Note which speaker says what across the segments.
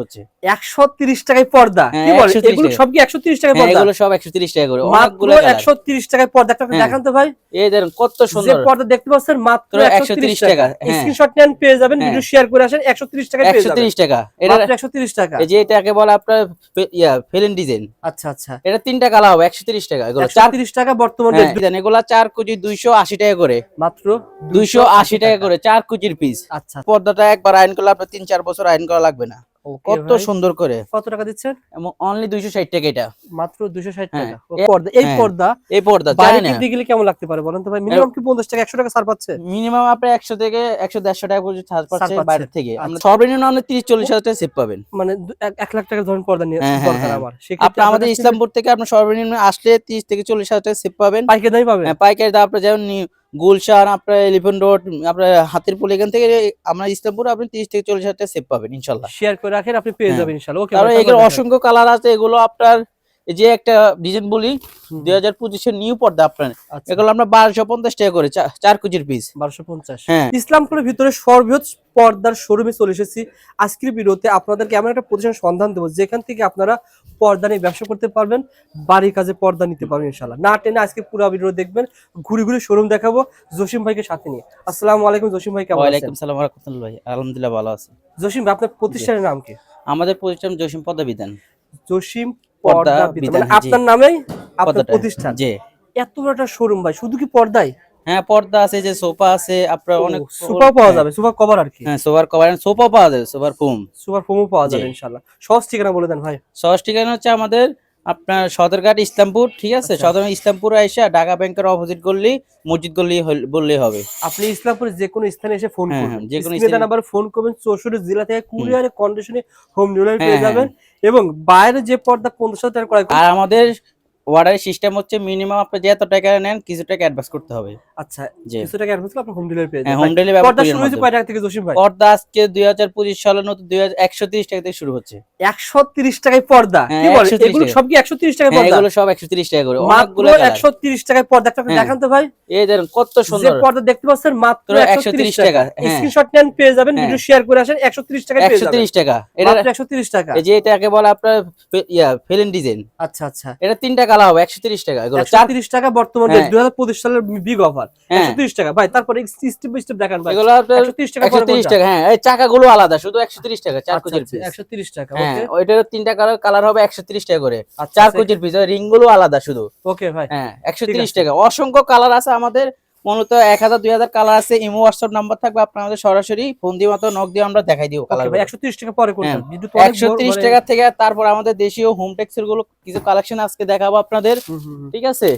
Speaker 1: হচ্ছে
Speaker 2: একশো তিরিশ টাকায় পর্দা
Speaker 1: হ্যাঁ,
Speaker 2: কি বলে এগুলো
Speaker 1: টাকা।
Speaker 2: সব কি একশো তিরিশ টাকায়
Speaker 1: হ্যাঁ,
Speaker 2: পর্দা
Speaker 1: এগুলো সব একশো তিরিশ টাকা করে
Speaker 2: মাত্র
Speaker 1: অনেকগুলো colour।
Speaker 2: একশো তিরিশ টাকায় পর্দা একটা
Speaker 1: হ্যাঁ।
Speaker 2: দেখান তো ভাই
Speaker 1: এই দেখুন কত
Speaker 2: যে পর্দা দেখতে পাচ্ছেন মাত্র
Speaker 1: মাত্র
Speaker 2: একশো তিরিশ
Speaker 1: 130
Speaker 2: টাকা
Speaker 1: টাকা, হ্যাঁ।
Speaker 2: স্ক্রিনশট নেন পেয়ে যাবেন
Speaker 1: হ্যাঁ।
Speaker 2: ভিডিও শেয়ার করে আসেন একশো তিরিশ টাকায় পেয়ে যাবেন
Speaker 1: তিরিশ টাকা এটা
Speaker 2: মাত্র একশো তিরিশ টাকা
Speaker 1: এই যে এটাকে বলে আপনার ইয়া ফেলেন ডিজাইন
Speaker 2: আচ্ছা আচ্ছা
Speaker 1: এটা তিনটা কালার হবে একশো তিরিশ টাকা এগুলো
Speaker 2: টাকা বর্তমান
Speaker 1: হ্যাঁ, ডিজাইন এগুলা চার কুচি দুইশো আশি টাকা করে
Speaker 2: মাত্র
Speaker 1: দুইশো আশি টাকা করে চার কুচির পিস
Speaker 2: আচ্ছা
Speaker 1: পর্দাটা একবার আইন করলে আপনার তিন চার বছর আইন করা লাগবে না কত সুন্দর করে।
Speaker 2: কত টাকা দিচ্ছেন?
Speaker 1: এবং অনলি দুইশো ষাট টাকা এটা।
Speaker 2: মাত্র দুশো ষাট
Speaker 1: হ্যাঁ।
Speaker 2: টাকা। পর্দা এই
Speaker 1: হ্যাঁ।
Speaker 2: পর্দা
Speaker 1: এই পর্দা
Speaker 2: বাইরে
Speaker 1: জানি না।
Speaker 2: কিনতে গেলে কেমন লাগতে পারে বলেন তো ভাই? মিনিমাম কি পঞ্চাশ টাকা একশো টাকা ছাড় পাচ্ছে?
Speaker 1: মিনিমাম আপনার একশো থেকে একশো দেড়শো টাকা পর্যন্ত ছাড় পাচ্ছে। বাইরে থেকে। আমরা
Speaker 2: আচ্ছা।
Speaker 1: সর্বনিম্ন অনেক তিরিশ চল্লিশ হাজার টাকা সেভ পাবেন।
Speaker 2: মানে দু- এক- এক লাখ টাকার ধরুন পর্দা নিয়ে
Speaker 1: হ্যাঁ,
Speaker 2: দরকার। আমার।
Speaker 1: আপনার আমাদের ইসলামপুর থেকে আপনার সর্বনিম্ন আসলে তিরিশ থেকে চল্লিশ হাজার টাকা সেভ পাবেন।
Speaker 2: পাইকারি দামই পাবে
Speaker 1: হ্যাঁ, পাইকারি দাম আপনার যেমন গুলশান আপনার এলিফেন্ট রোড আপনার হাতের হাতিরপুল এখান থেকে আমরা ইসলামপুর আপনি তিরিশ থেকে চল্লিশ হাজার টাকা সেভ পাবেন ইনশাল্লাহ।
Speaker 2: শেয়ার করে রাখেন আপনি পেয়ে
Speaker 1: হ্যাঁ।
Speaker 2: যাবেন ইনশাল্লাহ।
Speaker 1: কারণ এগুলো অসংখ্য কালার আছে এগুলো আপনার এই যে একটা ডিজাইন বলি দুই হাজার পঁচিশের নিউ পর্দা আপনার।
Speaker 2: আচ্ছা।
Speaker 1: এগুলো আমরা বারোশো পঞ্চাশ টাকা করে চার কুচির পিস
Speaker 2: বারোশো পঞ্চাশ।
Speaker 1: হ্যাঁ।
Speaker 2: ইসলামপুরের ভিতরে সর্ববৃহৎ পর্দার শোরুমে চলে এসেছি। আজকের ভিডিওতে আপনাদেরকে এমন একটা প্রতিষ্ঠান সন্ধান দেবো যেখান থেকে আপনারা পর্দা নিয়ে ব্যবসা করতে পারবেন বাড়ির কাজে পর্দা নিতে পারবেন ইনশাল্লাহ না টেনে আজকে পুরো ভিডিও দেখবেন ঘুরে ঘুরে শোরুম দেখাবো জসিম ভাইকে সাথে নিয়ে। আসসালামু আলাইকুম জসিম ভাই কেমন আছেন?
Speaker 1: সালাম রহমতুল্লাহ ভাই আলহামদুলিল্লাহ ভালো আছে।
Speaker 2: জসিম ভাই আপনার প্রতিষ্ঠানের নাম কি?
Speaker 1: আমাদের প্রতিষ্ঠান জসিম পদ্মা বিধান।
Speaker 2: জসিম
Speaker 1: পর্দা
Speaker 2: মানে। আপনার নামেই আপনার প্রতিষ্ঠান?
Speaker 1: জি।
Speaker 2: এত বড় একটা শোরুম ভাই শুধু কি পর্দায়?
Speaker 1: হ্যাঁ পর্দা আছে যে সোফা আছে আপনার অনেক
Speaker 2: সুপার পাওয়া যাবে সুপার কভার আর কি?
Speaker 1: হ্যাঁ সোফার কভার সোফা পাওয়া যাবে সোফার ফোম
Speaker 2: সুপার ফোমও পাওয়া যাবে
Speaker 1: জি।
Speaker 2: ইনশাল্লাহ সহজ ঠিকানা বলে দেন ভাই।
Speaker 1: সহজ ঠিকানা হচ্ছে আমাদের আপনার সদরঘাট ইসলামপুর ঠিক আছে?
Speaker 2: আচ্ছা।
Speaker 1: সদর ইসলামপুর এসে ঢাকা ব্যাংকের অপোজিট করলেই মসজিদ গলি বললেই হবে।
Speaker 2: আপনি ইসলামপুর যে কোনো স্থানে এসে ফোন
Speaker 1: হ্যাঁ,
Speaker 2: করবেন
Speaker 1: হ্যাঁ, যে কোনো স্থানে-
Speaker 2: নাম্বারে ফোন করবেন চৌষট্টি জেলা থেকে কুরিয়ারে কন্ডিশনে হোম ডেলিভারি পেয়ে
Speaker 1: হ্যাঁ,
Speaker 2: যাবেন। এবং বাইরে যে পর্দা পনেরোশো টাকা
Speaker 1: আর আমাদের অর্ডারের সিস্টেম হচ্ছে মিনিমাম আপনি যে এত টাকা নেন কিছু টাকা অ্যাডভান্স করতে হবে
Speaker 2: আচ্ছা কিছু টাকা অ্যাডভান্স আপনি হোম ডেলিভারি পেয়ে
Speaker 1: হ্যাঁ
Speaker 2: যাবেন
Speaker 1: হোম ডেলিভারি
Speaker 2: পর্দা শুরু হয়েছে কয় টাকা থেকে জসিম ভাই
Speaker 1: পর্দা আজকে দুই হাজার পঁচিশ সালের নতুন দুই হাজার একশো তিরিশ টাকা থেকে শুরু হচ্ছে
Speaker 2: একশো তিরিশ টাকায় পর্দা
Speaker 1: হ্যাঁ,
Speaker 2: কি বলে
Speaker 1: 130
Speaker 2: এগুলো
Speaker 1: টাকা।
Speaker 2: সব কি একশো তিরিশ টাকায়
Speaker 1: হ্যাঁ
Speaker 2: পর্দা
Speaker 1: এগুলো সব একশো তিরিশ টাকা করে অনেকগুলো colour।
Speaker 2: একশো তিরিশ টাকায় পর্দা একটা
Speaker 1: হ্যাঁ।
Speaker 2: দেখান তো ভাই
Speaker 1: এই দেখুন কত সুন্দর যে
Speaker 2: পর্দা দেখতে পাচ্ছেন মাত্র
Speaker 1: মাত্র
Speaker 2: একশো তিরিশ
Speaker 1: 130
Speaker 2: টাকা
Speaker 1: টাকা, হ্যাঁ।
Speaker 2: স্ক্রিনশট নেন পেয়ে যাবেন
Speaker 1: হ্যাঁ।
Speaker 2: ভিডিও শেয়ার করে আসেন একশো তিরিশ টাকায় পেয়ে যাবেন
Speaker 1: তিরিশ টাকা এটা
Speaker 2: মাত্র একশো তিরিশ টাকা
Speaker 1: এই যে এটাকে বলে আপনার ইয়া ফেলেন ডিজাইন
Speaker 2: আচ্ছা আচ্ছা
Speaker 1: এটা তিনটা হবে একশো তিরিশ টাকা। এগুলো
Speaker 2: তিরিশ টাকা বর্তমানে
Speaker 1: হ্যাঁ।
Speaker 2: দুই হাজার পঁচিশ সালের বিগ অফার
Speaker 1: হ্যাঁ।
Speaker 2: একশো তিরিশ টাকা। ভাই তারপরে স্টেপ বাই স্টেপ দেখান
Speaker 1: এগুলো
Speaker 2: একশো তিরিশ টাকা
Speaker 1: একশো তিরিশ টাকা হ্যাঁ। এই চাকাগুলো আলাদা শুধু একশো তিরিশ টাকা চার কোচের পিস
Speaker 2: একশো তিরিশ টাকা
Speaker 1: হ্যাঁ ওইটার তিনটা কালার কালার হবে একশো তিরিশ টাকা করে।
Speaker 2: আর
Speaker 1: চার কোচের পিস রিংগুলো আলাদা শুধু।
Speaker 2: ওকে ভাই।
Speaker 1: হ্যাঁ একশো তিরিশ টাকা। অসংখ্য কালার আছে আমাদের। মূলত এক হাজার দুই হাজার কালার আছে। ইমো হোয়াটসঅ্যাপ নাম্বার থাকবে আপনার আমাদের সরাসরি। ফোন দিয়ে মতো নক দিয়ে আমরা দেখাই দিব কালার
Speaker 2: একশো তিরিশ টাকা পরে
Speaker 1: হ্যাঁ, একশো তিরিশ টাকা থেকে তারপর আমাদের দেশীয় হোম টেক্সেরগুলো কিছু কালেকশন আজকে দেখাবো আপনাদের। ঠিক আছে?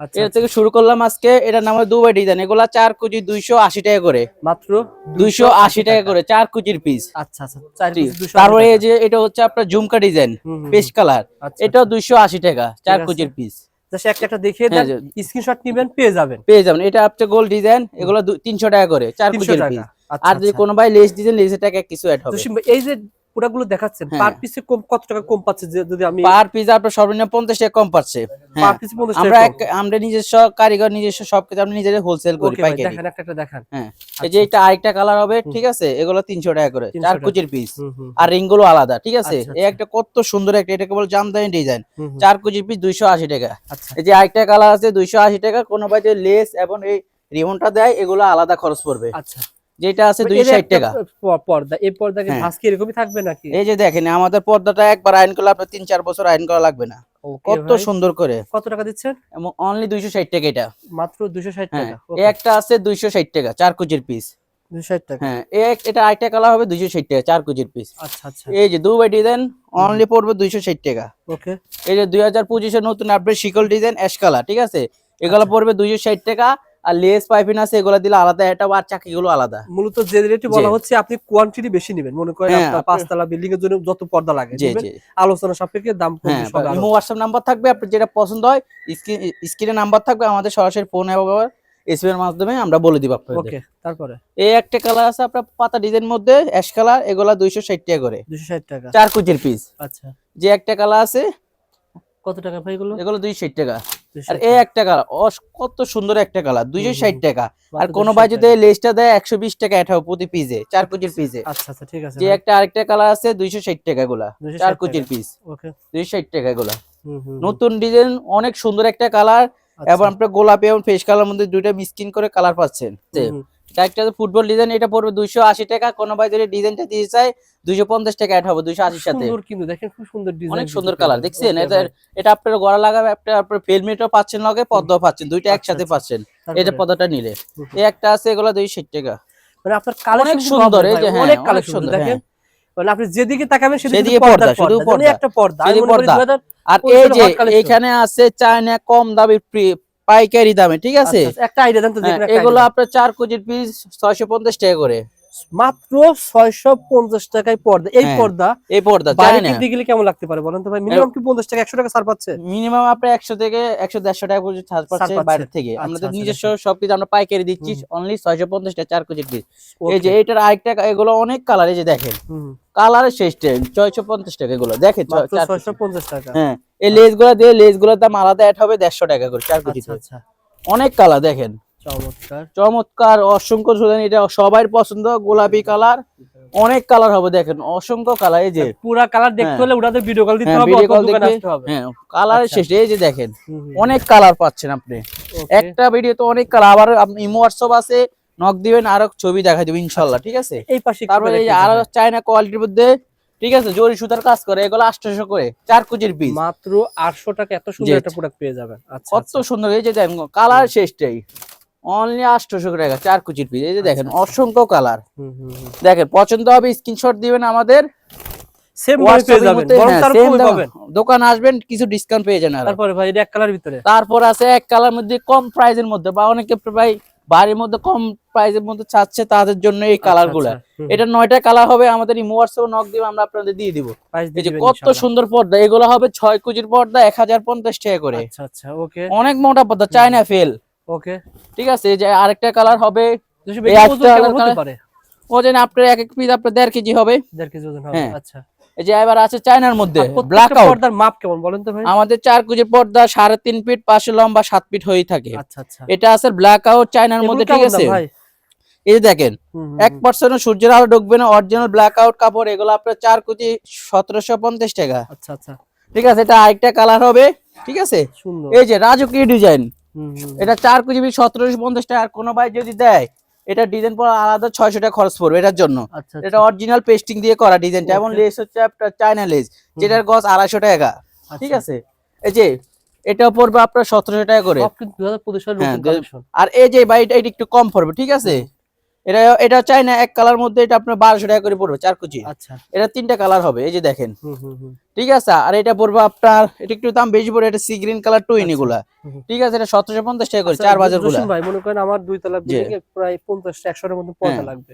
Speaker 2: আচ্ছা
Speaker 1: এটা থেকে শুরু করলাম আজকে। এটার নাম দুবাই ডিজাইন এগুলা চার কুচি দুইশো আশি টাকা করে।
Speaker 2: মাত্র
Speaker 1: দুইশো আশি টাকা করে চার কুচির পিস
Speaker 2: আচ্ছা আচ্ছা চার piece 280
Speaker 1: তারপরে এই যে এটা হচ্ছে আপনার ঝুমকা ডিজাইন পেস্ট কালার
Speaker 2: আচ্ছা
Speaker 1: এটাও দুইশো আশি টাকা চার। কুচির পিস
Speaker 2: জাস্ট একটা একটা দেখিয়ে দেন
Speaker 1: হ্যাঁ,
Speaker 2: স্ক্রিনশট নেবেন পেয়ে যাবেন।
Speaker 1: পেয়ে যাবেন। এটা আপনার গোল ডিজাইন এগুলো তিনশো টাকা করে চার
Speaker 2: তিনশো টাকা।
Speaker 1: পিস
Speaker 2: আচ্ছা
Speaker 1: আর যদি কোনো ভাই লেস ডিজাইন লেসের টাকা কিছু অ্যাড হবে।
Speaker 2: এই যে প্রোডাক্টগুলো দেখাচ্ছেন।
Speaker 1: হ্যাঁ।
Speaker 2: পার পিসে কম কত টাকা কম পাচ্ছে যদি আমি
Speaker 1: পার পিস আপনার সর্বনিম্ন পঞ্চাশ টাকা কম পাচ্ছে।
Speaker 2: পার
Speaker 1: হ্যাঁ।
Speaker 2: পিসে পঞ্চাশ
Speaker 1: আমরা
Speaker 2: টাকা
Speaker 1: এক- আমরা নিজস্ব কারিগর নিজস্ব সবকিছু আমরা নিজেদের হোলসেল করি পাইকারি
Speaker 2: দেখেন একটা একটা দেখান।
Speaker 1: হ্যাঁ। এই যে এটা আরেকটা কালার হবে ঠিক আছে? এগুলো তিনশো টাকা করে। চার। কুচির পিস আর রিংগুলো আলাদা ঠিক আছে?
Speaker 2: আচ্ছা,
Speaker 1: এই
Speaker 2: আচ্ছা।
Speaker 1: একটা কত সুন্দর একটা এটাকে বলে জামদানি ডিজাইন। চার কুচির পিস দুইশো আশি টাকা।
Speaker 2: আচ্ছা।
Speaker 1: এই যে আরেকটা কালার আছে দুইশো আশি টাকা। কোনো ভাই লেস এবং এই রিমনটা দেয় এগুলো আলাদা খরচ পড়বে।
Speaker 2: আচ্ছা।
Speaker 1: যেটা আছে
Speaker 2: ভাই,
Speaker 1: দুই
Speaker 2: এর
Speaker 1: ষাট
Speaker 2: একটা
Speaker 1: টাকা।
Speaker 2: পর্দা এই পর্দা কি
Speaker 1: হ্যাঁ।
Speaker 2: কি এরকমই থাকবে নাকি?
Speaker 1: এই যে দেখেন আমাদের পর্দাটা একবার আইন করলে আপনার তিন চার বছর আইন করা লাগবে না। কত সুন্দর করে।
Speaker 2: কত টাকা দিচ্ছেন?
Speaker 1: এবং অনলি দুইশো ষাট টাকা এটা।
Speaker 2: মাত্র দুশো ষাট
Speaker 1: হ্যাঁ
Speaker 2: টাকা
Speaker 1: এই একটা আছে দুইশো ষাট টাকা চার কুচির পিস
Speaker 2: দুশো ষাট টাকা।
Speaker 1: হ্যাঁ এই এটা আরেকটা কালার হবে দুইশো ষাট টাকা চার কুচির পিস
Speaker 2: আচ্ছা আচ্ছা।
Speaker 1: এই যে দুবাই ডিজাইন অনলি পড়বে দুইশো ষাট টাকা।
Speaker 2: ওকে।
Speaker 1: এই যে দুই হাজার পঁচিশের নতুন আপডেট শিকল ডিজাইন অ্যাশ কালার ঠিক আছে? এগুলো
Speaker 2: আচ্ছা।
Speaker 1: পড়বে দুইশো ষাট টাকা আর লেস পাইপিং আছে এগুলো দিলে আলাদা এটা আর চাকিগুলো আলাদা।
Speaker 2: মূলত যে রেটে বলা হচ্ছে আপনি কোয়ান্টিটি বেশি নেবেন। মনে করেন
Speaker 1: হ্যাঁ,
Speaker 2: আপনার পাঁচতলা বিল্ডিং এর জন্য যত পর্দা লাগে আলোচনা সাপেক্ষে দাম
Speaker 1: হ্যাঁ। ইমো হোয়াটসঅ্যাপ নাম্বার থাকবে আপনার যেটা পছন্দ হয় স্ক্রিনে নাম্বার থাকবে আমাদের সরাসরি ফোন এসএম এর মাধ্যমে আমরা বলে দিব আপনাদের।
Speaker 2: ওকে তারপরে?
Speaker 1: এই একটা কালার আছে আপনার পাতা ডিজাইন মধ্যে অ্যাশ কালার এগুলা টাকা করে।
Speaker 2: টাকা।
Speaker 1: চার কুচির পিস
Speaker 2: আচ্ছা।
Speaker 1: যে একটা কালার আছে
Speaker 2: কত টাকা ভাই এগুলো?
Speaker 1: এগুলো টাকা। আর এই একটা কালার কত সুন্দর একটা কালার দুইশো ষাট টাকা। আর কোনো ভাই যদি। লেসটা দেয় একশো বিশ টাকা এটা প্রতি পিসে চার কুচির পিসে
Speaker 2: আচ্ছা আচ্ছা ঠিক আছে
Speaker 1: যে একটা আরেকটা কালার আছে দুইশো ষাট টাকা গুলা চার। কুচির পিস
Speaker 2: ওকে
Speaker 1: দুইশো ষাট টাকা গুলা। নতুন ডিজাইন অনেক সুন্দর একটা কালার এবং আপনার গোলাপি এবং ফেস কালার মধ্যে দুইটা মিসকিন করে কালার পাচ্ছেন। একটা ফুটবল ডিজাইন এটা পড়বে দুইশো আশি টাকা। কোনো ভাই যদি ডিজাইনটা দিয়ে চায় দুইশো পঞ্চাশ টাকা অ্যাড হবে দুইশো আশির সাথে।
Speaker 2: কিন্তু দেখেন খুব সুন্দর ডিজাইন
Speaker 1: অনেক সুন্দর কালার দেখছেন? এটা আপনার গড়া লাগাবে আপনার ফেলমেটও পাচ্ছেন লগে পদ্মাও পাচ্ছেন দুইটা
Speaker 2: আচ্ছা,
Speaker 1: একসাথে
Speaker 2: আচ্ছা।
Speaker 1: পাচ্ছেন। এটা পদাটা নিলে। এই একটা আছে এগুলো দুইশো ষাট টাকা।
Speaker 2: মানে আপনার কালেকশন
Speaker 1: সুন্দর, এই যে,
Speaker 2: অনেক
Speaker 1: অনেক
Speaker 2: কালেকশন দেখেন। মানে আপনি যেদিকে তাকাবেন সেদিকে
Speaker 1: সেদিকে
Speaker 2: পর্দা
Speaker 1: পর্দা, শুধু
Speaker 2: শুধু
Speaker 1: পর্দা।
Speaker 2: একটা পর্দা আমি
Speaker 1: শুধু
Speaker 2: করি
Speaker 1: পর্দা।
Speaker 2: 2000
Speaker 1: আর এই যে এখানে আছে চায়না কম প্রি- পাইকারি দামে ঠিক আছে?
Speaker 2: আচ্ছা, আচ্ছা, একটা আইডিয়া দেন তো
Speaker 1: হ্যাঁ,
Speaker 2: দেখুন
Speaker 1: এগুলো আপনার চার কেজির পিস ছয়শো পঞ্চাশ টাকা করে।
Speaker 2: মাত্র 650 টাকায় পর্দা। এই
Speaker 1: হ্যাঁ,
Speaker 2: পর্দা
Speaker 1: এই পর্দা
Speaker 2: গেলে কেমন লাগতে পারে বলেন তো ভাই? মিনিমাম কি 50 টাকা 100 টাকা ছাড় পাচ্ছে?
Speaker 1: মিনিমাম আপনার একশো থেকে একশো দেড়শো টাকা পর্যন্ত ছাড় পাচ্ছে। বাইরে থেকে।
Speaker 2: আমরা
Speaker 1: আমাদের
Speaker 2: আচ্ছা,
Speaker 1: নিজস্ব সবকিছু আমরা পাইকারি দিচ্ছি অনলি ছয়শো পঞ্চাশ টাকা চার কেজির পিস এই যে এটার আরেকটা এগুলো অনেক কালার এই যে দেখেন।
Speaker 2: হুম,
Speaker 1: কালারের শেষ ট্রেন ছয়শো পঞ্চাশ টাকা এগুলো। দেখেন ছ-
Speaker 2: মাত্র
Speaker 1: চার
Speaker 2: 650 টাকা।
Speaker 1: হ্যাঁ। এই লেসগুলা দিয়ে লেসগুলোর দাম আলাদা অ্যাড হবে দেড়শো টাকা করে চার কেজি
Speaker 2: আচ্ছা আচ্ছা।
Speaker 1: অনেক কালার দেখেন।
Speaker 2: চমৎকার।
Speaker 1: চমৎকার অসংখ্য সুদান এটা সবার পছন্দ গোলাপি কালার অনেক কালার হবে দেখেন অসংখ্য কালার এই যে
Speaker 2: পুরা কালার দেখতে
Speaker 1: হ্যাঁ।
Speaker 2: হলে ওটাতে ভিডিও কল দিতে
Speaker 1: হ্যাঁ,
Speaker 2: হবে
Speaker 1: video
Speaker 2: অথবা
Speaker 1: call
Speaker 2: দোকানে
Speaker 1: দেখে-
Speaker 2: আসতে হবে।
Speaker 1: হ্যাঁ কালারের
Speaker 2: আচ্ছা।
Speaker 1: শেষ এই যে দেখেন অনেক কালার পাচ্ছেন আপনি। একটা ভিডিও তো অনেক কালার আবার আপনি ইমো হোয়াটসঅ্যাপ আছে নক দিবেন আরও ছবি দেখা দেবেন ইনশাল্লাহ ঠিক আছে?
Speaker 2: এই পাশে
Speaker 1: তারপরে এই
Speaker 2: আরও।
Speaker 1: চায়না কোয়ালিটির মধ্যে ঠিক আছে? জরি সুতার কাজ করে এগুলো আটশোশো করে চার কুচির পিস
Speaker 2: মাত্র 800 টাকা এত সুন্দর একটা প্রোডাক্ট পেয়ে যাবেন। আচ্ছা
Speaker 1: কত সুন্দর এই যে দেখেন কালার শেষটাই অনলি আটশোশো টাকা চার কুচির পিস এই যে দেখেন
Speaker 2: আচ্ছা,
Speaker 1: অসংখ্য কালার। দেখেন পছন্দ হবে স্ক্রিনশট দিবেন আমাদের। হ্যাঁ, দোকান আসবেন কিছু ডিসকাউন্ট পেয়ে যান।
Speaker 2: তারপরে ভাই এক কালার ভিতরে।
Speaker 1: তারপর আছে এক কালার মধ্যে কম প্রাইজের মধ্যে বা অনেকে ভাই বাড়ির মধ্যে কম প্রাইজের মধ্যে চাচ্ছে তাদের জন্য এই কালারগুলা।
Speaker 2: আচ্ছা,
Speaker 1: এটা নয়টা কালার হবে আমাদের ইমো হোয়াটসঅ্যাপ নক দিব আমরা আপনাদের দিয়ে দিব। এই যে কত সুন্দর পর্দা এগুলো হবে ছয় কেজির পর্দা এক হাজার পঞ্চাশ টাকা করে।
Speaker 2: আচ্ছা আচ্ছা ওকে।
Speaker 1: অনেক মোটা পর্দা চায়না ফেল
Speaker 2: ওকে।
Speaker 1: ঠিক আছে এই যে আরেকটা কালার হবে
Speaker 2: পারে?
Speaker 1: ওজন আপনার এক এক পিস আপনার দেড় কেজি হবে।
Speaker 2: দেড় কেজি ওজন হবে
Speaker 1: হ্যাঁ।
Speaker 2: আচ্ছা।
Speaker 1: এই যে এবার আছে চায়নার মধ্যে ব্ল্যাক
Speaker 2: পর্দার মাপ কেমন বলেন তো ভাই?
Speaker 1: আমাদের চার কেজির পর্দা সাড়ে তিন ফিট পাশে লম্বা সাত ফিট হয়ে থাকে।
Speaker 2: আচ্ছা আচ্ছা।
Speaker 1: এটা আছে ব্ল্যাক আউট চায়নার মধ্যে ঠিক আছে? এই দেখেন এক পার্সেন্ট সূর্যের আলো ঢুকবে না অরিজিনাল ব্ল্যাক আউট কাপড় এগুলো আপনার চার কেজি সতেরোশো পঞ্চাশ টাকা।
Speaker 2: আচ্ছা আচ্ছা।
Speaker 1: ঠিক আছে এটা আরেকটা কালার হবে ঠিক আছে? এই যে রাজকীয় ডিজাইন এটা চার কেজি সতেরোশো পঞ্চাশ টাকা আর কোনো ভাই যদি দেয় এটা ডিজাইন পর আলাদা ছয়শো টাকা খরচ পড়বে এটার জন্য।
Speaker 2: আচ্ছা
Speaker 1: এটা
Speaker 2: আচ্ছা,
Speaker 1: অরিজিনাল পেস্টিং দিয়ে করা ডিজাইনটা এবং লেস হচ্ছে আপনার চায়না লেস যেটার গজ আড়াইশো টাকা। ঠিক
Speaker 2: আচ্ছা।
Speaker 1: আছে? এই যে এটা পড়বে আপনার সতেরোশো টাকা করে।
Speaker 2: সব কিন্তু 2025 সালের
Speaker 1: হ্যাঁ, আর এই যে ভাই এটা এটা একটু কম পড়বে ঠিক আছে? এটা এটা চাই না এক কালার মধ্যে এটা আপনার বারোশো টাকা করে পড়বে চার কুচি।
Speaker 2: আচ্ছা।
Speaker 1: এটা তিনটা কালার হবে এই যে দেখেন। ঠিক আছে? আর এটা পড়বে আপনার এটা একটু দাম বেশি পড়বে এটা সি গ্রিন কালার টুইন। এগুলা। ঠিক আছে? এটা সতেরোশো পঞ্চাশ টাকা করে
Speaker 2: আচ্ছা,
Speaker 1: চার
Speaker 2: বাজারগুলা। ভাই মনে করেন আমার দুই তলা প্রায় 50 100 এর মধ্যে পর্দা
Speaker 1: হ্যাঁ।
Speaker 2: লাগবে।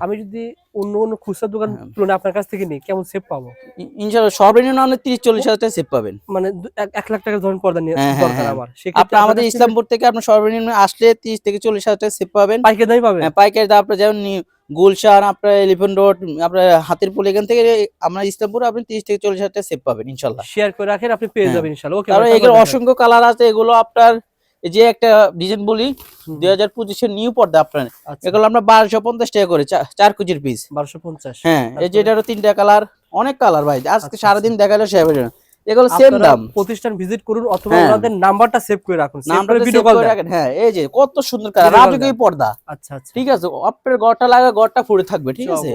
Speaker 2: আমি যদি অন্য অন্য খুচরা দোকান
Speaker 1: হ্যাঁ।
Speaker 2: তুলনায় আপনার কাছ থেকে নিই কেমন সেভ পাবো?
Speaker 1: ইনশাল্লাহ সর্বনিম্ন অনেক তিরিশ চল্লিশ হাজার টাকা সেভ পাবেন।
Speaker 2: মানে এক- লাখ টাকা ধরেন পর্দা নিয়ে
Speaker 1: হ্যাঁ,
Speaker 2: দরকার। আমার।
Speaker 1: আপনার আমাদের ইসলামপুর থেকে আপনার সর্বনিম্ন আসলে তিরিশ থেকে চল্লিশ হাজার টাকা সেভ পাবেন।
Speaker 2: পাইকারি দামই পাবেন।
Speaker 1: পাইকারি দাম আপনার যেমন গুলশান আপনার এলিফেন্ট রোড আপনার হাতিরপুল এখান থেকে আমরা ইসলামপুর আপনি তিরিশ থেকে চল্লিশ হাজার টাকা সেভ পাবেন ইনশাল্লাহ।
Speaker 2: শেয়ার করে রাখেন আপনি পেয়ে
Speaker 1: হ্যাঁ।
Speaker 2: যাবেন ইনশাআল্লাহ ওকে
Speaker 1: এগুলো অসংখ্য কালার আছে এগুলো আপনার যে একটা ডিজাইন বলি দুই হাজার পঁচিশের নিউ পর্দা আপনার।
Speaker 2: আচ্ছা।
Speaker 1: এগুলো আমরা বারোশো পঞ্চাশ টাকা করে চার কেজির পিস
Speaker 2: 1250
Speaker 1: হ্যাঁ এই যে
Speaker 2: তারপরে?
Speaker 1: এটারও তিনটা কালার অনেক কালার ভাই আজকে
Speaker 2: আচ্ছা,
Speaker 1: সারাদিন দেখালে না এগুলো সেম দাম।
Speaker 2: প্রতিষ্ঠান ভিজিট করুন অথবা
Speaker 1: হ্যাঁ।
Speaker 2: ওনাদের নাম্বারটা সেভ করে রাখুন। করে
Speaker 1: ভিডিও কল রাখেন। হ্যাঁ এই যে কত সুন্দর কালার রাজকীয় পর্দা।
Speaker 2: আচ্ছা আচ্ছা।
Speaker 1: ঠিক আছে আপনার গড়টা লাগা গড়টা ফুড়ে থাকবে ঠিক আছে?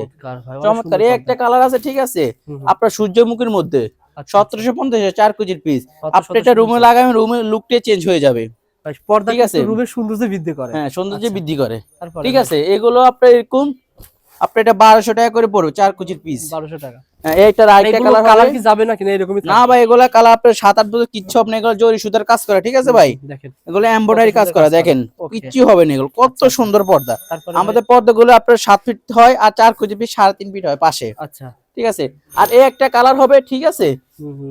Speaker 2: চমৎকার
Speaker 1: এই একটা কালার আছে ঠিক আছে। আপনার সূর্যমুখীর মধ্যে
Speaker 2: আচ্ছা,
Speaker 1: সতেরোশো পঞ্চাশ চার কেজির পিস
Speaker 2: আচ্ছা,
Speaker 1: আপনি এটা রুমে
Speaker 2: 1750
Speaker 1: লাগাবেন রুমে লুকটা চেঞ্জ হয়ে যাবে।
Speaker 2: পর্দা
Speaker 1: ঠিক আছে।
Speaker 2: রুমের সৌন্দর্য বৃদ্ধি করে।
Speaker 1: হ্যাঁ সৌন্দর্য
Speaker 2: আচ্ছা।
Speaker 1: বৃদ্ধি করে। ঠিক আছে এগুলো আপনার এরকম আপনি এটা বারোশো টাকা করে পড়বে চার কুচির পিস
Speaker 2: বারোশো টাকা।
Speaker 1: এইটার আরেকটা কালার
Speaker 2: কালার কি যাবে না কিনা এরকমই
Speaker 1: না ভাই এগুলা কালার আপনার সাত আট বছর কিচ্ছু আপনি এগুলো জরি সুতার কাজ করা ঠিক আছে ভাই?
Speaker 2: দেখেন
Speaker 1: এগুলো এমব্রয়ডারি কাজ করা দেখেন। কিচ্ছু হবে না এগুলো কত সুন্দর পর্দা। আমাদের পর্দাগুলো আপনার সাত ফিট হয় আর চার পিস সাড়ে তিন ফিট হয় পাশে।
Speaker 2: আচ্ছা।
Speaker 1: ঠিক আছে? আর এই একটা কালার হবে ঠিক আছে?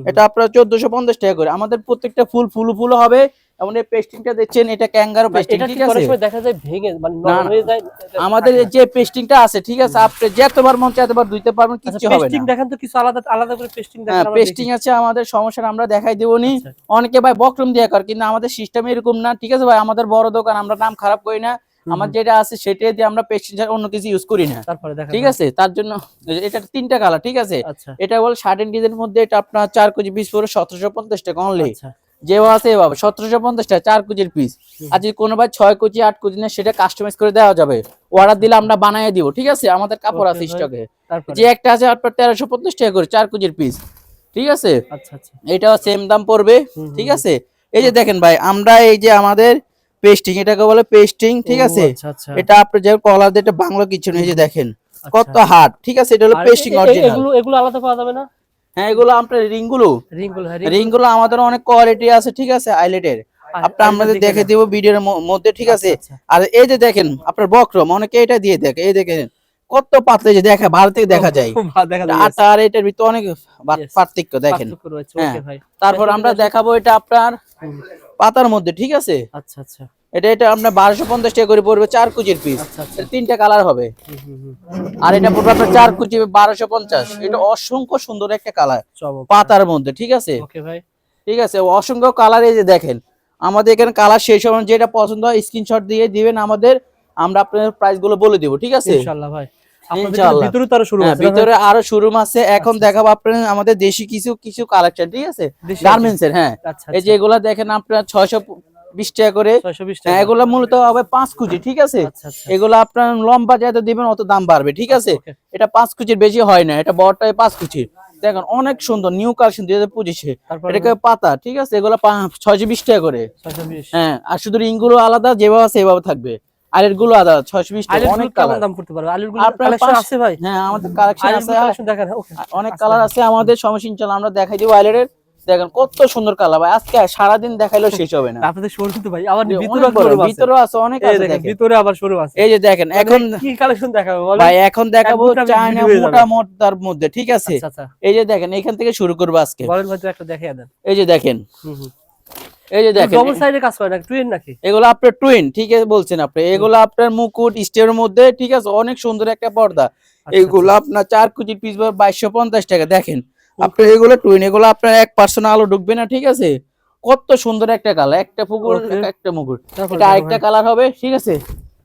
Speaker 1: এটা আপনার চোদ্দশো পঞ্চাশ টাকা করে। আমাদের প্রত্যেকটা ফুল ফুল ফুল হবে। এমন এই পেস্টিংটা দেখছেন এটা ক্যাঙ্গারো পেস্টিং ঠিক
Speaker 2: ঠিক
Speaker 1: আছে?
Speaker 2: দেখা যায় ভেঙে মানে নরম হয়ে যায়
Speaker 1: আমাদের যে পেস্টিংটা আছে ঠিক আছে? আপনি যতবার মন চায় এতবার ধুইতে পারবেন
Speaker 2: আচ্ছা
Speaker 1: কিছু হবে
Speaker 2: পেস্টিং দেখেন তো কিছু আলাদা আলাদা করে পেস্টিং দেখেন
Speaker 1: হ্যাঁ পেস্টিং আছে আমাদের সমস্যা আমরা দেখাই দেবো নি।
Speaker 2: আচ্ছা।
Speaker 1: অনেকে ভাই বকরম দিয়ে কর কিন্তু আমাদের সিস্টেম এরকম না ঠিক আছে ভাই? আমাদের বড় দোকান আমরা নাম খারাপ করি না। আমার যেটা আছে সেটাই দিয়ে আমরা পেস্টিং ছাড়া অন্য কিছু ইউজ করি না। ঠিক আছে? তার জন্য এটা তিনটা কালার ঠিক আছে?
Speaker 2: আচ্ছা।
Speaker 1: এটা বল শার্টেন ডিজাইনের মধ্যে এটা আপনার চার কেজি পিস পড়ে সতেরোশো পঞ্চাশ টাকা অনলি যেভাবে আছে এভাবে সতেরোশো পঞ্চাশ টাকা চার কেজির পিস। আর যদি কোনো ভাই ছয় কেজি আট কেজি নেয় সেটা কাস্টমাইজ করে দেওয়া যাবে। অর্ডার দিলে আমরা বানিয়ে দিব ঠিক আছে? আমাদের কাপড় আছে স্টকে যে একটা আছে আপনার তেরোশো পঞ্চাশ টাকা করে চার কেজির পিস ঠিক আছে?
Speaker 2: আচ্ছা আচ্ছা।
Speaker 1: এটাও সেম দাম পড়বে ঠিক আছে? এই যে দেখেন ভাই আমরা এই যে আমাদের পেস্টিং এটাকে বলে পেস্টিং ঠিক আছে?
Speaker 2: আচ্ছা
Speaker 1: এটা আপনার যে কলার দিয়ে বাংলা কিছু নেই যে দেখেন। কত হার্ড ঠিক আছে? এটা হলো পেস্টিং অরিজিনাল
Speaker 2: এগুলো এগুলো আলাদা পাওয়া যাবে না?
Speaker 1: হ্যাঁ এগুলো আপনার
Speaker 2: রিংগুলো রিংগুলো হ্যাঁ
Speaker 1: আমাদের অনেক কোয়ালিটি আছে ঠিক আছে আইলেটের আপনার আমাদের দেখে দিব ভিডিওর মধ্যে ঠিক আছে?
Speaker 2: আচ্ছা,
Speaker 1: আর এই যে দেখেন আপনার বক্রম অনেকে এটা দিয়ে দেখে এই দেখেন কত পাতলা যে দেখা ভারত থেকে দেখা যায়। আটা আর এটার ভিতরে অনেক পার্থক্য দেখেন। হ্যাঁ। তারপর আমরা দেখাবো এটা আপনার পাতার মধ্যে ঠিক আছে?
Speaker 2: আচ্ছা আচ্ছা।
Speaker 1: এটা এটা আপনার বারোশো পঞ্চাশ টাকা করে পড়বে চার কুচির পিস
Speaker 2: আচ্ছা আচ্ছা।
Speaker 1: তিনটা কালার হবে। আর এটা পড়বে আপনার চার কুচি বারোশো পঞ্চাশ। এটা অসংখ্য সুন্দর একটা কালার পাতার মধ্যে ঠিক আছে? ঠিক আছে অসংখ্য কালার এই যে দেখেন। আমাদের এখানে কালার সেই সময় যেটা পছন্দ হয় স্ক্রিনশট দিয়ে দিবেন আমাদের। আমরা আপনাদের প্রাইসগুলো বলে দিব ঠিক আছে?
Speaker 2: ইনশাআল্লাহ ভাই। আপনাদের ভিতরে শুরু
Speaker 1: হ্যাঁ? ভিতরে আরও শোরুম আছে। এখন
Speaker 2: আচ্ছা,
Speaker 1: দেখাবো আপনার আমাদের দেশি কিছু কিছু কালেকশন ঠিক আছে? গার্মেন্টস এর হ্যাঁ। এই যে এগুলা দেখেন আপনার ছয়শো বিশ টাকা করে।
Speaker 2: 620
Speaker 1: হ্যাঁ, এগুলা মূলত হবে পাঁচ কুচি ঠিক আছে?
Speaker 2: আচ্ছা আচ্ছা।
Speaker 1: এগুলো আপনার লম্বা যত দিবেন অত দাম বাড়বে ঠিক আছে? এটা পাঁচ কুচির বেশি হয় না এটা বড়টাই পাঁচ কুচি। দেখেন অনেক সুন্দর নিউ কালেকশন দুই হাজার পঁচিশে। এটাকে পাতা ঠিক আছে? এগুলো ছয়শো বিশ টাকা করে।
Speaker 2: 620
Speaker 1: হ্যাঁ আর শুধু রিংগুলো আলাদা যেভাবে আছে সেভাবে থাকবে। আর এরগুলো আলাদা ছয়শো বিশ টাকা অনেক কালার
Speaker 2: দাম পড়তে পারবে? গুলো কালেকশন আছে ভাই?
Speaker 1: হ্যাঁ আমাদের কালেকশন আছে। অনেক কালার আছে আমাদের সমস্যা ইনশাল্লাহ আমরা দেখাই দিব আইলের দেখেন কত সুন্দর কালার ভাই। আজকে সারাদিন দেখাইলেও শেষ হবে না।
Speaker 2: আপনাদের শোরুম তো ভাই আবার
Speaker 1: অনেক
Speaker 2: ভিতরে আছে।
Speaker 1: অনেক আছে
Speaker 2: দেখেন ভিতরে আবার শোরুম আছে।
Speaker 1: এই যে দেখেন এখন
Speaker 2: কি কালেকশন দেখাবে বলেন?
Speaker 1: ভাই এখন দেখাবো
Speaker 2: দুটা আমি
Speaker 1: চায়না
Speaker 2: হয়ে।
Speaker 1: মোটা মোটার মধ্যে ঠিক আছে?
Speaker 2: আচ্ছা আচ্ছা।
Speaker 1: এই যে দেখেন এখান থেকে শুরু করব আজকে।
Speaker 2: বলেন ভাই একটা দেখিয়ে দেন।
Speaker 1: এই যে দেখেন। এই যে দেখেন
Speaker 2: ডবল সাইডে কাজ করে না টুইন নাকি?
Speaker 1: এগুলো আপনার টুইন ঠিক আছে বলছেন আপনি। এগুলো আপনার মুকুট স্টের মধ্যে ঠিক আছে অনেক সুন্দর একটা পর্দা।
Speaker 2: আচ্ছা,
Speaker 1: এগুলো আপনার চার কেজি পিস বাইশশো পঞ্চাশ টাকা দেখেন। আপনার এগুলো টুইন এগুলো আপনার এক পার্সেন্ট আলো ঢুকবে না ঠিক আছে? কত সুন্দর একটা কালার একটা পুকুর. একটা
Speaker 2: তারপর
Speaker 1: এটা আরেকটা কালার হবে ঠিক আছে?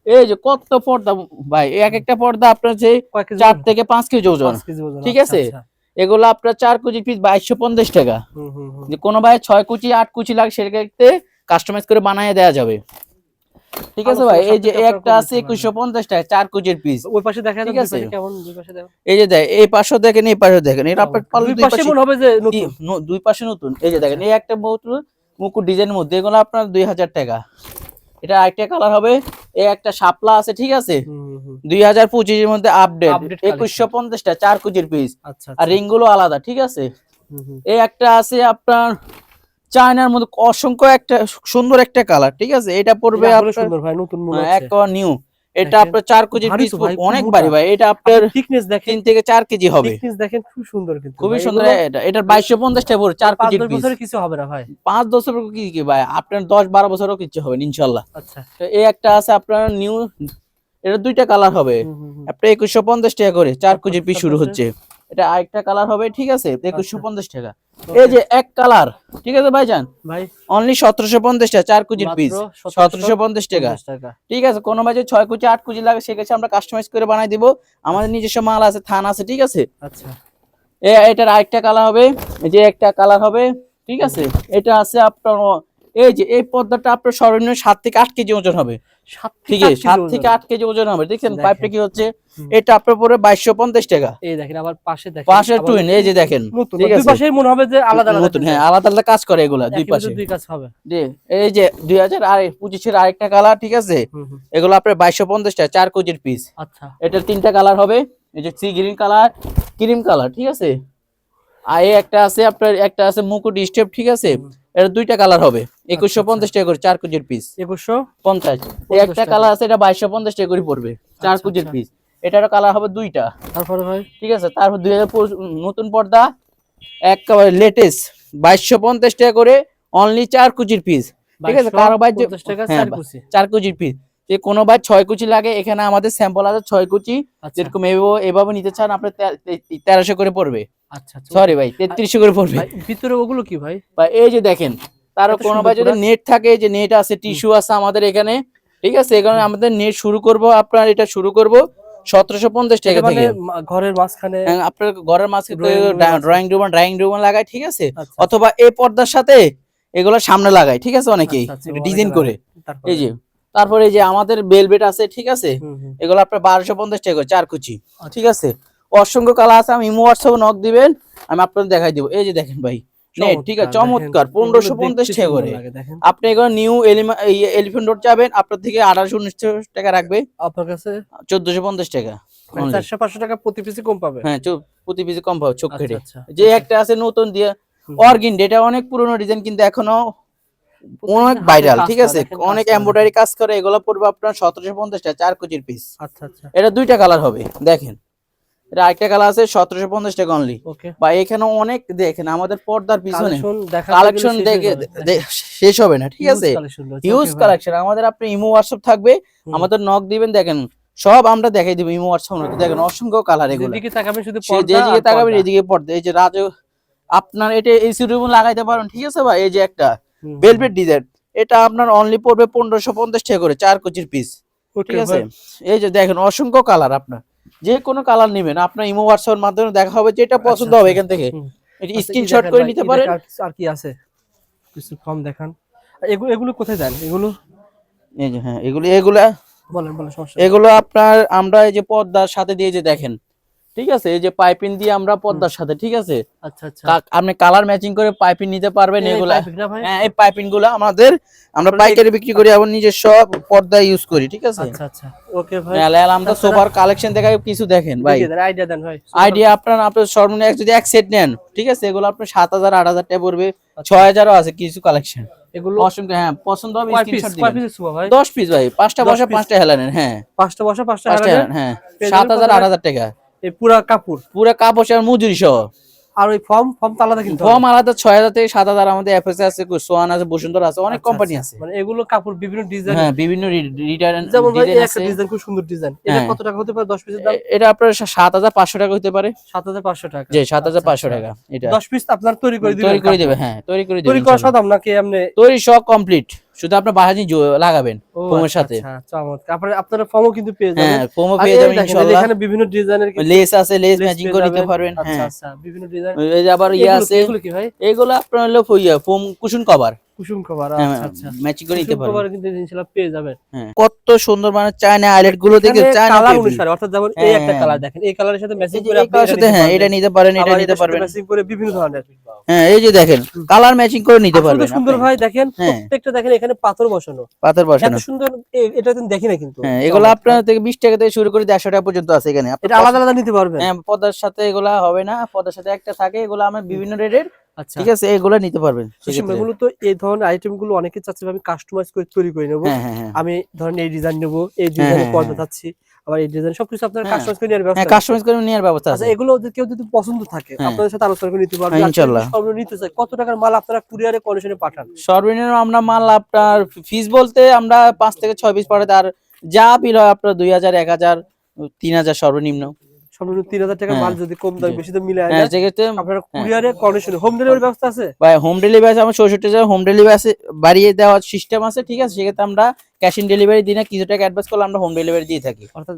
Speaker 1: এই যে কত পর্দা ভাই এক একটা পর্দা আপনার যে চার থেকে পাঁচ কেজি ওজন ঠিক
Speaker 2: আচ্ছা,
Speaker 1: আছে?
Speaker 2: আচ্ছা।
Speaker 1: এগুলো আপনার চার কেজি পিস বাইশশো পঞ্চাশ টাকা। যে কোনো ভাই ছয় কুচি আট কুচি লাগে সেক্ষেত্রে কাস্টমাইজ করে বানিয়ে দেওয়া যাবে। ঠিক আছে ভাই এই যে একটা আছে একুশশো পঞ্চাশ টাকা চার কুচির পিস
Speaker 2: ওই পাশে দেখা
Speaker 1: ঠিক আছে।
Speaker 2: কেমন দুই পাশে দেখো
Speaker 1: এই যে দেখ এই পাশেও দেখেন এই পাশেও দেখেন এটা আপনার
Speaker 2: দুই পাশে
Speaker 1: পাশে
Speaker 2: হবে যে নতুন।
Speaker 1: দুই পাশে নতুন। এই যে দেখেন এই একটা বোতল মুকুট ডিজাইন মধ্যে এগুলো আপনার দুই হাজার টাকা। এটা আরেকটা কালার হবে এই একটা শাপলা আছে ঠিক আছে?
Speaker 2: হুম, হুম, হুম।
Speaker 1: দুই হাজার পঁচিশের মধ্যে আপডেট
Speaker 2: Update
Speaker 1: একুশশো পঞ্চাশ টাকা চার কুচির পিস
Speaker 2: আচ্ছা
Speaker 1: আর রিংগুলো আলাদা ঠিক আছে। এই একটা আছে আপনার চায়নার মধ্যে অসংখ্য একটা সুন্দর একটা কালার ঠিক আছে? এটা পড়বে
Speaker 2: সুন্দর ভাই নতুন মনে
Speaker 1: হ্যাঁ,
Speaker 2: হচ্ছে।
Speaker 1: এক নিউ এটা আপনার চার কেজি পিস অনেক। ভারী ভাই। এটা আপনার
Speaker 2: থিকনেস দেখেন
Speaker 1: তিন থেকে চার কেজি হবে।
Speaker 2: থিকনেস দেখেন খুব সুন্দর কিন্তু
Speaker 1: খুবই সুন্দর। এটা এটার বাইশশো পঞ্চাশ টাকা পড়ে চার
Speaker 2: দশ
Speaker 1: পিস
Speaker 2: বছরে কিছু হবে না ভাই।
Speaker 1: পাঁচ বছর কি কি ভাই? আপনার দশ বারো বছরও কিছু হবে না, ইনশাল্লাহ।
Speaker 2: আচ্ছা।
Speaker 1: তো এই একটা আছে আপনার নিউ এটা দুইটা কালার হবে। আপনার একুশশো পঞ্চাশ টাকা করে চার কেজির পিস শুরু হচ্ছে। এটা আরেকটা কালার হবে ঠিক আছে? একুশশো পঞ্চাশ টাকা। এই যে এক কালার ঠিক আছে ভাইজান?
Speaker 2: ভাই।
Speaker 1: অনলি সতেরোশো পঞ্চাশ টাকা চার
Speaker 2: মাত্র
Speaker 1: পিস সতেরোশো পঞ্চাশ টাকা। ঠিক আছে কোনো মাঝে ছয় কুচি আট কুচি লাগে সেক্ষেত্রে আমরা কাস্টমাইজ করে বানাই দিব। আমাদের নিজস্ব মাল আছে থান আছে ঠিক আছে?
Speaker 2: আচ্ছা।
Speaker 1: এ এটার আরেকটা কালার হবে। এই যে একটা কালার হবে ঠিক আছে? এটা আছে আপনার এই যে এই পর্দাটা আপনার সর্বনিম্ন সাত থেকে আট কেজি ওজন হবে।
Speaker 2: থেকে
Speaker 1: সাত থেকে আট কেজি ওজন হবে। দেখছেন
Speaker 2: দেখেন।
Speaker 1: পাইপটা কি হচ্ছে? এটা আপনার পরে বাইশশো পঞ্চাশ টাকা।
Speaker 2: এই দেখেন আবার পাশে দেখেন।
Speaker 1: পাশে টুইন এই যে দেখেন।
Speaker 2: দুই পাশে মনে হবে যে আলাদা আলাদা
Speaker 1: হ্যাঁ আলাদা আলাদা কাজ করে এগুলা দুই পাশে।
Speaker 2: দুই কাজ হবে।
Speaker 1: জি এই যে দুই হাজার আর পঁচিশের আরেকটা কালার ঠিক আছে। এগুলো আপনার বাইশশো পঞ্চাশ টাকা চার কেজির পিস
Speaker 2: আচ্ছা।
Speaker 1: এটার তিনটা কালার হবে। এই যে sea green colour cream colour ঠিক আছে? আর এই একটা আছে আপনার একটা আছে মুকুট স্টেপ ঠিক আছে। এটা দুইটা কালার হবে। একুশশো
Speaker 2: আচ্ছা।
Speaker 1: পঞ্চাশ টাকা করে চার কেজির পিস
Speaker 2: একুশশো
Speaker 1: পঞ্চাশ। একটা কালার আছে এটা বাইশশো পঞ্চাশ টাকা করে পড়বে চার
Speaker 2: আচ্ছা,
Speaker 1: কেজির
Speaker 2: আচ্ছা।
Speaker 1: পিস এটারও কালার হবে দুইটা।
Speaker 2: তারপরে ভাই?
Speaker 1: ঠিক আছে তারপর দুই হাজার নতুন পর্দা একেবারে লেটেস্ট বাইশশো পঞ্চাশ টাকা করে অনলি চার কুচির পিস ঠিক আছে কারও বাইর যে-
Speaker 2: 2250 টাকা
Speaker 1: হ্যাঁ,
Speaker 2: চার
Speaker 1: চার কুচির পিস যে কোনো ছয় কুচি লাগে এখানে আমাদের স্যাম্পল আছে ছয় কুচি।
Speaker 2: আচ্ছা।
Speaker 1: যেরকম এভাবে নিতে চান আপনার তেরোশো করে পড়বে।
Speaker 2: আচ্ছা আচ্ছা।
Speaker 1: সরি ভাই তেত্রিশশো করে পড়বে।
Speaker 2: ভিতরে ওগুলো কি ভাই
Speaker 1: এই যে দেখেন
Speaker 2: এত
Speaker 1: কোনো ভাই যদি নেট থাকে যে নেট আছে টিস্যু আছে আমাদের এখানে ঠিক আছে? এখানে আমাদের নেট শুরু করব আপনার এটা শুরু করব সতেরোশো পঞ্চাশ টাকা
Speaker 2: মানে
Speaker 1: থেকে।
Speaker 2: ঘরের মাঝখানে
Speaker 1: হ্যাঁ, আপনার ঘরের মাঝে
Speaker 2: Drawing room আছে।
Speaker 1: ড্রয়িং রুম ড্রয়িং রুম লাগায় ঠিক আছে?
Speaker 2: আচ্ছা,
Speaker 1: অথবা এই পর্দার সাথে এগুলো সামনে লাগায় ঠিক আছে অনেকেই?
Speaker 2: আচ্ছা, আচ্ছা,
Speaker 1: ডিজাইন করে। এই যে তারপরে এই যে আমাদের বেলবেট আছে ঠিক আছে। এগুলো আপনার বারোশো পঞ্চাশ টাকা চার কুচি
Speaker 2: আচ্ছা।
Speaker 1: ঠিক আছে? অসংখ্য কালার আছে আমি ইমো হোয়াটসঅ্যাপে নক দিবেন আমি আপনাদের দেখাই দিব। এই যে দেখেন ভাই নেট ঠিক আছে
Speaker 2: চমৎকার।
Speaker 1: পনেরোশো পঞ্চাশ টাকা করে। আপনি এগুলো নিউ এলিফেন্ট রোড যাবেন আপনার থেকে আঠারোশো উনিশশো টাকা রাখবে।
Speaker 2: আপনার কাছে?
Speaker 1: চোদ্দশো পঞ্চাশ টাকা
Speaker 2: চারশো পাঁচশো টাকা প্রতি পিসে কম পাবে?
Speaker 1: হ্যাঁ প্রতি পিসে কম পাবে চোখ
Speaker 2: আচ্ছা,
Speaker 1: কেটে।
Speaker 2: আচ্ছা।
Speaker 1: যে একটা আছে নতুন দিয়ে। অর্গিন এটা অনেক পুরনো ডিজাইন কিন্তু এখনও অনেক ভাইরাল ঠিক আছে? অনেক
Speaker 2: কাজ
Speaker 1: এমব্রয়ডারি কাজ করে এগুলো পড়বে আপনার সতেরোশো পঞ্চাশ টাকা চার কুচির পিস
Speaker 2: আচ্ছা আচ্ছা।
Speaker 1: এটা দুইটা কালার হবে দেখেন। এটা আরেকটা কালার আছে সতেরোশো পঞ্চাশ টাকা অনলি
Speaker 2: ওকে
Speaker 1: বা এখানে অনেক দেখেন আমাদের পর্দার পিছনে
Speaker 2: কালেকশন দেখে
Speaker 1: শেষ হবে না ঠিক আছে? হিউজ কালেকশন আমাদের আপনি ইমো হোয়াটসঅ্যাপ থাকবে আমাদের নক দিবেন দেখেন সব আমরা দেখাই দিব ইমো হোয়াটসঅ্যাপ দেখেন অসংখ্য কালার এগুলো।
Speaker 2: যেদিকে তাকাবেন শুধু পর্দা
Speaker 1: যেদিকে তাকাবেন এদিকে পড়তে এই যে রাজ আপনার এটা এসি রুম লাগাইতে পারেন ঠিক আছে ভাই? এই যে একটা ভেলভেট ডিজাইন এটা আপনার অনলি পড়বে পনেরোশো পঞ্চাশ টাকা করে চার কুচির পিস ঠিক আছে? এই যে দেখেন অসংখ্য কালার আপনার। যে কোনো কালার নেবেন। আপনার ইমো হোয়াটসঅ্যাপের মাধ্যমে দেখা হবে যেটা পছন্দ হবে। এখান থেকে।
Speaker 2: এটা
Speaker 1: এটি
Speaker 2: আচ্ছা,
Speaker 1: স্ক্রিনশট করে নিতে পারেন।
Speaker 2: আর কি আছে? কিছু ফর্ম দেখান। এগুলো এগুলো কোথায় দেন? এগুলো?
Speaker 1: এই যে হ্যাঁ এগুলো এগুলা
Speaker 2: বলেন বলেন সমস্যা
Speaker 1: এগুলো আপনার আমরা এই যে পর্দার সাথে দিয়ে যে দেখেন ঠিক আছে? এই যে পাইপিং দিয়ে আমরা পর্দার সাথে ঠিক আছে?
Speaker 2: আচ্ছা আচ্ছা।
Speaker 1: আপনি কালার ম্যাচিং করে পাইপিং নিতে পারবেন এগুলা। হ্যাঁ এই পাইপিংগুলো আমাদের আমরা পাইকারি বিক্রি করি এবং নিজস্ব পর্দা ইউজ করি ঠিক আছে?
Speaker 2: আচ্ছা আচ্ছা। ওকে ভাই।
Speaker 1: হ্যাঁ, আমরা সোফার কালেকশন কিছু দেখেন ভাই।
Speaker 2: আইডিয়া দেন ভাই।
Speaker 1: আইডিয়া আপনার আপনার সর্বনিম্ন যদি এক সেট নেন ঠিক আছে? এগুলো আপনার সাত হাজার আট হাজার টাকা পড়বে। ছয় হাজারও আছে কিছু কালেকশন
Speaker 2: এগুলো
Speaker 1: অসংখ্য হ্যাঁ পছন্দ হবে স্ক্রিনশট দিবেন।
Speaker 2: পিস সুবা ভাই?
Speaker 1: দশ পিস ভাই পাঁচটা বসা? পাঁচটা হেলানের হ্যাঁ।
Speaker 2: পাঁচটা বসা পাঁচটা
Speaker 1: পাঁচটা
Speaker 2: হারালে
Speaker 1: হেলান হ্যাঁ।
Speaker 2: পেয়ে
Speaker 1: সাত
Speaker 2: যাবেন
Speaker 1: হাজার
Speaker 2: কত
Speaker 1: আট হাজার টাকা।
Speaker 2: এই পুরা কাপড়।
Speaker 1: পুরো কাপড় আর মজুরি সহ।
Speaker 2: আর ওই ফর্ম ফর্ম তো আলাদা কিন্তু
Speaker 1: ফর্ম আলাদা ছয় হাজার থেকে সাত হাজার আমাদের এফএস আছে সোয়ান আছে বসুন্ধরা আছে অনেক কোম্পানি আছে।
Speaker 2: মানে এগুলো কাপড় বিভিন্ন ডিজাইন
Speaker 1: হ্যাঁ বিভিন্ন রিটার্ন
Speaker 2: যেমন একটা ডিজাইন খুব সুন্দর ডিজাইন এটা
Speaker 1: হ্যাঁ।
Speaker 2: কত টাকা হতে পারে? 10 পিসের দাম?
Speaker 1: এটা আপনার সাত হাজার পাঁচশো টাকা হতে পারে।
Speaker 2: 7500 টাকা।
Speaker 1: সাত হাজার
Speaker 2: আচ্ছা,
Speaker 1: পাঁচশো
Speaker 2: আচ্ছা।
Speaker 1: টাকা এটা।
Speaker 2: 10 পিস আপনার তৈরি করে দিবেন
Speaker 1: তৈরি করে দেবে হ্যাঁ তৈরি করে দেবে
Speaker 2: তৈরি করা নাকি এমনি
Speaker 1: তৈরি সব কমপ্লিট শুধু আপনার বাহাজি লাগাবেন ফোমের
Speaker 2: আচ্ছা,
Speaker 1: সাথে।
Speaker 2: আচ্ছা, আপনারা আপনারা ফর্মও কিন্তু পেয়ে যাবেন।
Speaker 1: হ্যাঁ ফোমও পেয়ে যাবেন ইনশাআল্লাহ
Speaker 2: এখানে বিভিন্ন ডিজাইনের
Speaker 1: লেস আছে লেস ম্যাচিং করে নিতে পারবেন
Speaker 2: আচ্ছা
Speaker 1: হ্যাঁ।
Speaker 2: আচ্ছা বিভিন্ন ডিজাইন
Speaker 1: এই যে আবার ইয়ে আছে।
Speaker 2: এগুলো কি ভাই?
Speaker 1: এগুলো আপনার হলো foam cushion cover
Speaker 2: cushion cover
Speaker 1: হ্যাঁ
Speaker 2: আচ্ছা আচ্ছা।
Speaker 1: ম্যাচিং করে নিতে পারবেন
Speaker 2: কভার কিন্তু ইনশাআল্লাহ পেয়ে যাবেন।
Speaker 1: হ্যাঁ কত সুন্দর মানে চায়না আইলেটগুলো দেখে চায়না
Speaker 2: কালার অনুসারে অর্থাৎ যেমন এই একটা
Speaker 1: হ্যাঁ।
Speaker 2: কালার দেখেন এই কালারের সাথে ম্যাচিং করে আপনি
Speaker 1: কালার সাথে হ্যাঁ এটা নিতে পারেন এটা নিতে পারবেন।
Speaker 2: ম্যাচিং করে বিভিন্ন ধরনের
Speaker 1: হ্যাঁ এই যে দেখেন কালার ম্যাচিং করে নিতে পারবেন
Speaker 2: সুন্দর। ভাই দেখেন। প্রত্যেকটা দেখেন এখানে পাথর বসানো।
Speaker 1: পাথর
Speaker 2: এত
Speaker 1: বসানো।
Speaker 2: সুন্দর এটা কিন্তু দেখি না কিন্তু।
Speaker 1: হ্যাঁ এগুলো আপনার থেকে বিশ টাকা থেকে শুরু করে দেড়শো টাকা পর্যন্ত আছে এখানে।
Speaker 2: এটা আলাদা আলাদা নিতে পারবেন।
Speaker 1: হ্যাঁ পদার সাথে এগুলা হবে না পদার সাথে একটা থাকে এগুলো আমার বিভিন্ন রেটের
Speaker 2: আচ্ছা।
Speaker 1: ঠিক আছে এগুলো নিতে পারবেন
Speaker 2: এগুলো তো এই ধরনের আইটেমগুলো অনেকে চাচ্ছে আমি কাস্টমাইজ করে তৈরি করে নেব।
Speaker 1: হ্যাঁ হ্যাঁ হ্যাঁ।
Speaker 2: আমি ধরেন এই ডিজাইন নেব এই ডিজাইনের
Speaker 1: হ্যাঁ,
Speaker 2: পর্দা। চাচ্ছি আবার এই ডিজাইন সবকিছু আপনার। কাস্টমাইজ করে নেওয়ার ব্যবস্থা
Speaker 1: কাস্টমাইজ করে নেওয়ার ব্যবস্থা
Speaker 2: আচ্ছা
Speaker 1: আছে।
Speaker 2: এগুলো যদি কেউ যদি পছন্দ থাকে। আপনাদের সাথে আলোচনা করে নিতে পারবে। আর কেউ যদি
Speaker 1: ইনশাল্লাহ।
Speaker 2: সর্বনিম্ন নিতে চায় কত টাকার মাল আপনারা কুরিয়ারে কন্ডিশনে পাঠান?
Speaker 1: সর্বনিম্ন আমরা মাল আপনার ফিস বলতে আমরা পাঁচ থেকে ছয় পিস পাঠাতে আর যা বিল হয় আপনার দুই হাজার এক হাজার তিন হাজার সর্বনিম্ন।
Speaker 2: সর্বনিম্ন তিন হাজার
Speaker 1: হ্যাঁ।
Speaker 2: মাল যদি কম দাম বেশি তো মিলে
Speaker 1: হ্যাঁ সেক্ষেত্রে
Speaker 2: আপনার কুরিয়ারে কন্ডিশনে হোম ডেলিভারি ব্যবস্থা আছে
Speaker 1: ভাই হোম ডেলিভারি আছে আমার চৌষট্টি হাজার হোম ডেলিভারি আছে বাড়িয়ে দেওয়ার সিস্টেম আছে ঠিক আছে সেক্ষেত্রে আমরা ক্যাশ ইন ডেলিভারি দিই না কিছু টাকা অ্যাডভান্স করলে আমরা হোম ডেলিভারি দিয়ে থাকি।
Speaker 2: অর্থাৎ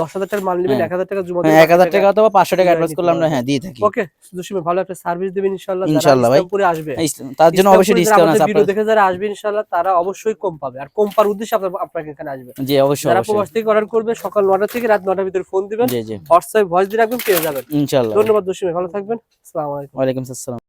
Speaker 2: দশ হাজার টাকার মাল নেবেন
Speaker 1: হ্যাঁ।
Speaker 2: এক হাজার টাকা জমা
Speaker 1: হ্যাঁ এক হাজার টাকা অথবা পাঁচশো টাকা অ্যাডভান্স করলে আমরা হ্যাঁ দিয়ে থাকি।
Speaker 2: ওকে সুদর্শন ভালো একটা সার্ভিস দেবেন ইনশাল্লাহ
Speaker 1: ইনশাল্লাহ ভাই।
Speaker 2: আসবে।
Speaker 1: তার জন্য অবশ্যই ডিসকাউন্ট আছে
Speaker 2: ভিডিও দেখে যারা আসবে ইনশাল্লাহ তারা অবশ্যই কম পাবে। আর কম পার উদ্দেশ্যে আপনার আপনাকে এখানে আসবে।
Speaker 1: জি অবশ্যই
Speaker 2: যারা প্রবাস থেকে অর্ডার করবে সকাল নটা থেকে রাত নটার ভিতরে ফোন দিবেন।
Speaker 1: জি জি।
Speaker 2: হোয়াটসঅ্যাপ ভয়েস দিয়ে রাখবেন পেয়ে যাবেন।
Speaker 1: ইনশাল্লাহ
Speaker 2: ধন্যবাদ দর্শক ভালো থাকবেন। আসসালামু আলাইকুম।
Speaker 1: ওয়ালাইকুম আসসালাম।